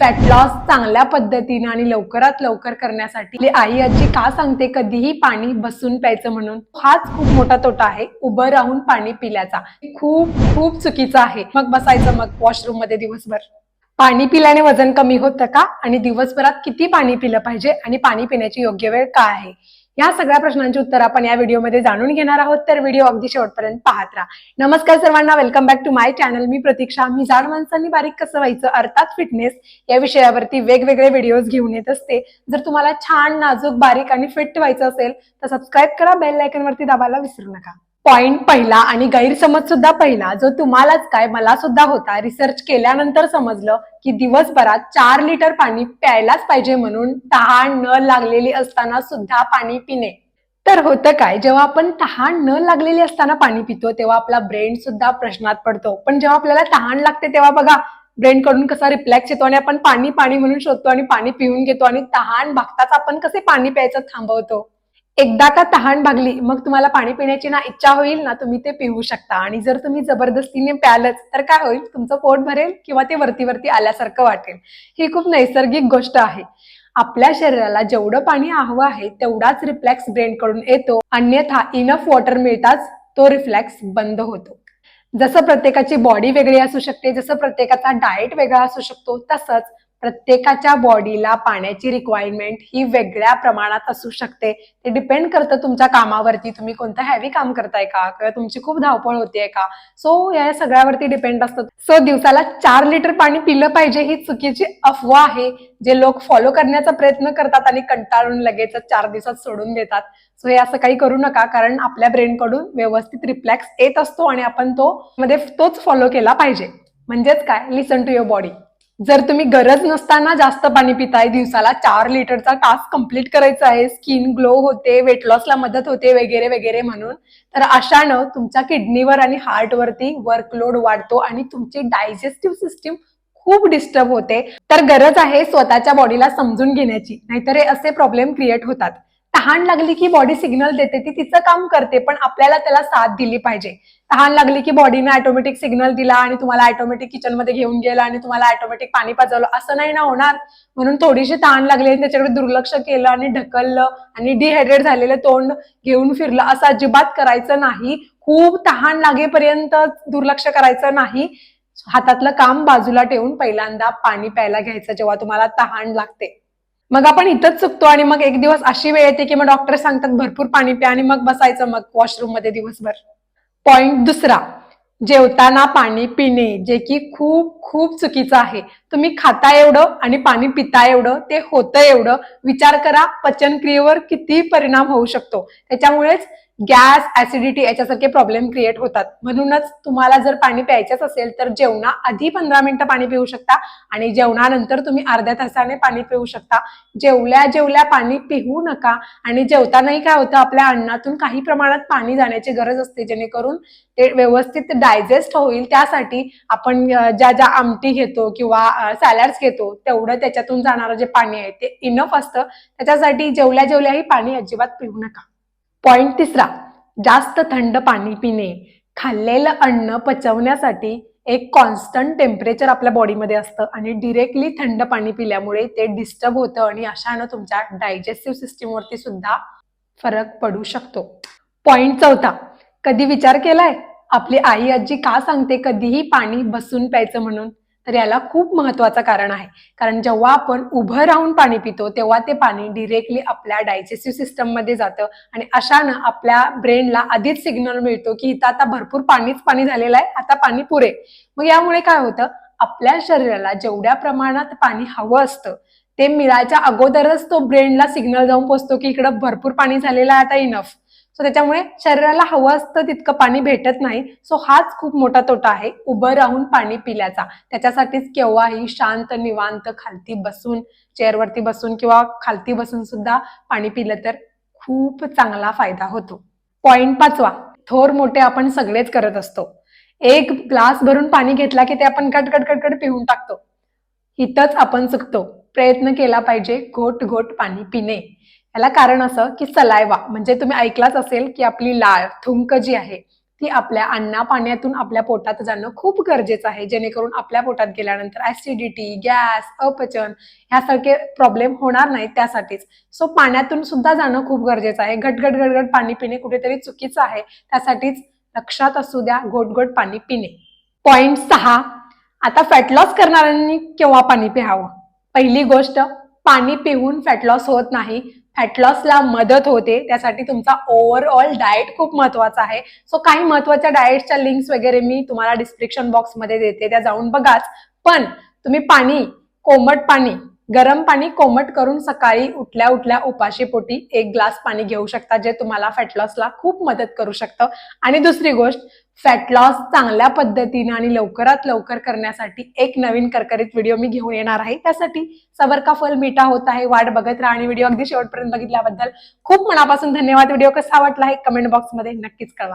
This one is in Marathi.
फॅट लॉस चांगल्या पद्धतीने आणि लवकरात लवकर करण्यासाठी. आई आजी का सांगते? कधीही पाणी बसून प्यायचं म्हणून. हाच खूप मोठा तोटा आहे उभं राहून पाणी पिल्याचा. खूप खूप चुकीचं आहे. मग बसायचं मग वॉशरूममध्ये दिवसभर. पाणी पिल्याने वजन कमी होतं का? आणि दिवसभरात किती पाणी पिलं पाहिजे? आणि पाणी पिण्याची योग्य वेळ काय आहे? या सगळ्या प्रश्नांची उत्तर आपण या व्हिडिओमध्ये जाणून घेणार आहोत. तर व्हिडिओ अगदी शेवटपर्यंत पाहत राहा. नमस्कार सर्वांना welcome back to my channel मी प्रतीक्षा मी जाड माणसांनी बारीक कसं व्हायचं? अर्थात फिटनेस या विषयावरती वेगवेगळे व्हिडिओज घेऊन येत असते. जर तुम्हाला छान नाजूक बारीक आणि फिट व्हायचं असेल तर सबस्क्राईब करा बेल लायकन वरती दाबायला विसरू नका. पॉइंट पहिला आणि गैरसमज सुद्धा पहिला. जो तुम्हालाच काय मला सुद्धा होता. रिसर्च केल्यानंतर समजलं की दिवसभरात चार लिटर पाणी प्यायलाच पाहिजे म्हणून तहान न लागलेली असताना सुद्धा पाणी पिणे. तर होतं काय जेव्हा आपण तहान न लागलेली असताना पाणी पितो तेव्हा आपला ब्रेन सुद्धा प्रश्नात पडतो. पण जेव्हा आपल्याला तहान लागते तेव्हा बघा ब्रेन कडून कसा रिफ्लॅक्स येतो आणि आपण पाणी पाणी म्हणून शोधतो आणि पाणी पिऊन घेतो आणि तहान भागताच आपण कसे पाणी प्यायचं थांबवतो. एकदा का तहान भागली मग तुम्हाला पाणी पिण्याची ना इच्छा होईल ना तुम्ही ते पिऊ शकता. आणि जर तुम्ही जबरदस्तीने प्यालच तर काय होईल? तुमचं पोट भरेल किंवा ते वरती वरती आल्यासारखं वाटेल. ही खूप नैसर्गिक गोष्ट आहे. आपल्या शरीराला जेवढं पाणी हवं आहे तेवढाच रिफ्लेक्स ब्रेनकडून येतो. अन्यथा इनफ वॉटर मिळताच तो रिफ्लेक्स बंद होतो. जसं प्रत्येकाची बॉडी वेगळी असू शकते जसं प्रत्येकाचा डाएट वेगळा असू शकतो तसंच प्रत्येकाच्या बॉडीला पाण्याची रिक्वायरमेंट ही वेगळ्या प्रमाणात असू शकते. ते डिपेंड करतं तुमच्या कामावरती. तुम्ही कोणतं हॅवी काम करताय का? किंवा तुमची खूप धावपळ होतीये का? सो या सगळ्यावरती डिपेंड असतं. सो दिवसाला चार लिटर पाणी पिलं पाहिजे ही चुकीची अफवा आहे. जे लोक फॉलो करण्याचा प्रयत्न करतात आणि कंटाळून लगेच चार दिवसात सोडून देतात. सो हे असं काही करू नका. कारण आपल्या ब्रेन कडून व्यवस्थित रिफ्लॅक्स येत असतो आणि आपण तो मध्ये तोच फॉलो केला पाहिजे. म्हणजेच काय? लिसन टू युअर बॉडी जर तुम्ही गरज नसताना जास्त पाणी पिताय दिवसाला चार लिटरचा टास्क कंप्लीट करायचा आहे स्किन ग्लो होते वेट लॉसला मदत होते वगैरे वगैरे म्हणून तर अशानं तुमच्या किडनीवर आणि हार्टवरती वर्कलोड वाढतो आणि तुमची डायजेस्टिव्ह सिस्टीम खूप डिस्टर्ब होते. तर गरज आहे स्वतःच्या बॉडीला समजून घेण्याची नाहीतर हे असे प्रॉब्लेम क्रिएट होतात. तहान लागली की बॉडी सिग्नल देते ती तिचं काम करते पण आपल्याला त्याला साथ दिली पाहिजे. तहान लागली की बॉडीने ऑटोमॅटिक सिग्नल दिला आणि तुम्हाला ऑटोमॅटिक किचनमध्ये घेऊन गेला आणि तुम्हाला ऑटोमॅटिक पाणी पाजवलं. असं नाही ना होणार. म्हणून थोडीशी तहान लागली आणि त्याच्याकडे दुर्लक्ष केलं आणि ढकललं आणि डिहायड्रेट झालेलं तोंड घेऊन फिरलं. असं अजिबात करायचं नाही. खूप तहान लागेपर्यंत दुर्लक्ष करायचं नाही. हातातलं काम बाजूला ठेवून पहिल्यांदा पाणी प्यायला घ्यायचं जेव्हा तुम्हाला तहान लागते. मग आपण इथंच चुकतो आणि मग एक दिवस अशी वेळ येते की मग डॉक्टर सांगतात भरपूर पाणी प्या आणि मग बसायचं मग वॉशरूममध्ये दिवसभर. पॉइंट दुसरा जेवताना पाणी पिणे जे की खूप खूप चुकीचं आहे. तुम्ही खाता एवढं आणि पाणी पिता एवढं ते होतं एवढं. विचार करा पचनक्रियेवर किती परिणाम होऊ शकतो. त्याच्यामुळेच गॅस ऍसिडिटी याच्यासारखे प्रॉब्लेम क्रिएट होतात. म्हणूनच तुम्हाला जर पाणी प्यायचंच असेल तर जेवणा आधी पंधरा मिनिटं पाणी पिऊ शकता आणि जेवणानंतर तुम्ही अर्ध्या तासाने पाणी पिऊ शकता. जेवल्या जेवल्या पाणी पिऊ नका आणि जेवतानाही काय होतं आपल्या अन्नातून काही प्रमाणात पाणी जाण्याची गरज असते जेणेकरून ते व्यवस्थित डायजेस्ट होईल. त्यासाठी आपण ज्या ज्या आमटी घेतो किंवा सॅलड्स घेतो तेवढं त्याच्यातून जाणारं जे पाणी आहे ते इनफ असतं. त्याच्यासाठी जेवल्या जेवल्याही पाणी अजिबात पिऊ नका. पॉइंट तिसरा जास्त थंड पाणी पिणे. खाल्लेलं अन्न पचवण्यासाठी एक कॉन्स्टंट टेम्परेचर आपल्या बॉडीमध्ये असतं आणि डिरेक्टली थंड पाणी पिल्यामुळे ते डिस्टर्ब होतं आणि अशानं तुमच्या डायजेस्टिव्ह सिस्टीमवरती सुद्धा फरक पडू शकतो. पॉइंट चौथा कधी विचार केलाय? आपली आई आजी का सांगते कधीही पाणी बसून प्यायचं म्हणून? तर याला खूप महत्वाचं कारण आहे. कारण जेव्हा आपण उभं राहून पाणी पितो तेव्हा ते पाणी डिरेक्टली आपल्या डायजेस्टिव्ह सिस्टममध्ये जातं आणि अशानं आपल्या ब्रेनला आधीच सिग्नल मिळतो की इथं आता भरपूर पाणीच पाणी झालेलं आहे आता पाणी पुरे. मग यामुळे काय होतं? आपल्या शरीराला जेवढ्या प्रमाणात पाणी हवं असतं ते मिळायच्या अगोदरच तो ब्रेनला सिग्नल जाऊन पोचतो की इकडं भरपूर पाणी झालेलं आहे आता इनफ सो त्याच्यामुळे शरीराला हवं असतं तितकं पाणी भेटत नाही. सो हाच खूप मोठा तोटा आहे उभं राहून पाणी पिल्याचा. त्याच्यासाठीच केव्हाही शांत निवांत खालती बसून चेअरवरती बसून किंवा खालती बसून सुद्धा पाणी पिलं तर खूप चांगला फायदा होतो. पॉइंट पाचवा थोर मोठे आपण सगळेच करत असतो. एक ग्लास भरून पाणी घेतला की ते आपण कटकट कटकट पिऊन टाकतो. इथंच आपण चुकतो. प्रयत्न केला पाहिजे घोट घोट पाणी पिणे. याला कारण असं की सलायवा म्हणजे तुम्ही ऐकलाच असेल की आपली लाळ थुंक जी आहे ती आपल्या अन्ना पाण्यातून आपल्या पोटात जाणं खूप गरजेचं आहे. जेणेकरून आपल्या पोटात गेल्यानंतर ऍसिडिटी गॅस अपचन ह्यासारखे प्रॉब्लेम होणार नाहीत त्यासाठीच. सो पाण्यातून सुद्धा जाणं खूप गरजेचं आहे. घटघट घटघट पाणी पिणे कुठेतरी चुकीचं आहे. त्यासाठीच लक्षात असू द्या गोट गोट पाणी पिणे. पॉइंट सहा आता फॅट लॉस करणाऱ्यांनी केव्हा पाणी प्यावं? पहिली गोष्ट पाणी पिऊन फॅट लॉस होत नाही. फॅट लॉसला मदत होते. त्यासाठी तुमचा ओव्हरऑल डाएट खूप महत्त्वाचा आहे. सो काही महत्त्वाच्या डाएटच्या लिंक्स वगैरे मी तुम्हाला डिस्क्रिप्शन बॉक्समध्ये देते. त्या जाऊन बघाच. पण तुम्ही पाणी कोमट पाणी गरम पाणी कोमट करून सकाळी उठल्या उठल्या उपाशी पोटी एक ग्लास पाणी घेऊ शकता जे तुम्हाला फॅट लॉसला खूप मदत करू शकतं. आणि दुसरी गोष्ट फॅट लॉस चांगल्या पद्धतीने आणि लवकरात लवकर करण्यासाठी एक नवीन करकरीत व्हिडिओ मी घेऊन येणार आहे. त्यासाठी सबर का फल मिठा होत आहे वाट बघत राहा आणि व्हिडिओ अगदी शेवटपर्यंत बघितल्याबद्दल खूप मनापासून धन्यवाद. व्हिडिओ कसा वाटला आहे कमेंट बॉक्समध्ये नक्कीच कळवा.